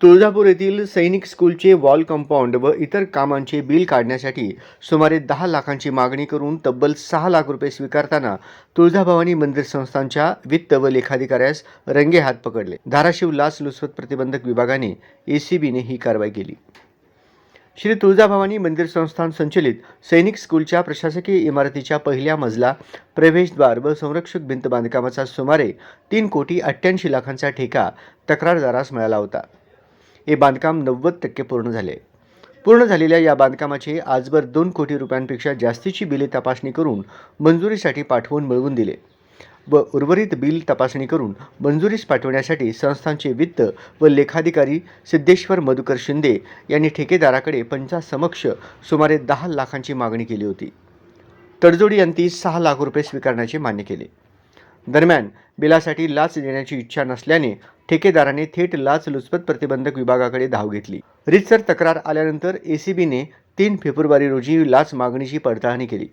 तुळजापूर येथील सैनिक स्कूलचे वॉल कंपाऊंड व इतर कामांचे बिल काढण्यासाठी सुमारे दहा लाखांची मागणी करून तब्बल सहा लाख रुपये स्वीकारताना तुळजाभवानी मंदिर संस्थांच्या वित्त व लेखाधिकाऱ्यास रंगे हात पकडले. धाराशिव लाचलुचपत प्रतिबंधक विभागाने एसीबीने ही कारवाई केली. श्री तुळजाभवानी मंदिर संस्थान संचलित सैनिक स्कूलच्या प्रशासकीय इमारतीच्या पहिल्या मजला प्रवेशद्वार व संरक्षक भिंत बांधकामाचा सुमारे तीन कोटी अठ्ठ्याऐंशी लाखांचा ठेका तक्रारदारास मिळाला होता. हे बांधकाम नव्वद टक्के पूर्ण झाले. पूर्ण झालेल्या या बांधकामाचे आजवर दोन कोटी रुपयांपेक्षा जास्तीची बिले तपासणी करून मंजुरीसाठी पाठवून मिळवून दिले. व उर्वरित बिल तपासणी करून मंजुरीस पाठवण्यासाठी संस्थांचे वित्त व लेखाधिकारी सिद्धेश्वर मधुकर शिंदे यांनी ठेकेदाराकडे पंचासमक्ष सुमारे दहा लाखांची मागणी केली होती. तडजोडी यांती सहा लाख रुपये स्वीकारण्याचे मान्य केले. दरम्यान बिलासाठी लाच देण्याची इच्छा नसल्याने ठेकेदाराने थेट लाचलुचपत प्रतिबंधक विभागाकडे धाव घेतली. रितसर तक्रार आल्यानंतर एसीबीने तीन फेब्रुवारी रोजी लाच मागणीची पडताळणी केली.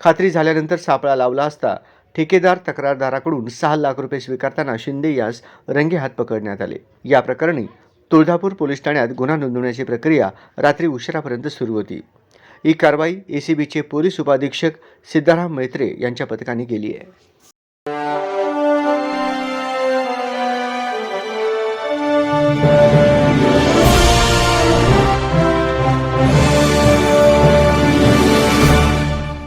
खात्री झाल्यानंतर सापळा लावला असता ठेकेदार तक्रारदाराकडून सहा लाख रुपये स्वीकारताना शिंदे यास रंगे हात पकडण्यात आले. या प्रकरणी तुळजापूर पोलीस ठाण्यात गुन्हा नोंदवण्याची प्रक्रिया रात्री उशिरापर्यंत सुरू होती. ही कारवाई एसीबीचे पोलीस उपाधीक्षक सिद्धाराम मैत्रे यांच्या पथकाने केली आहे.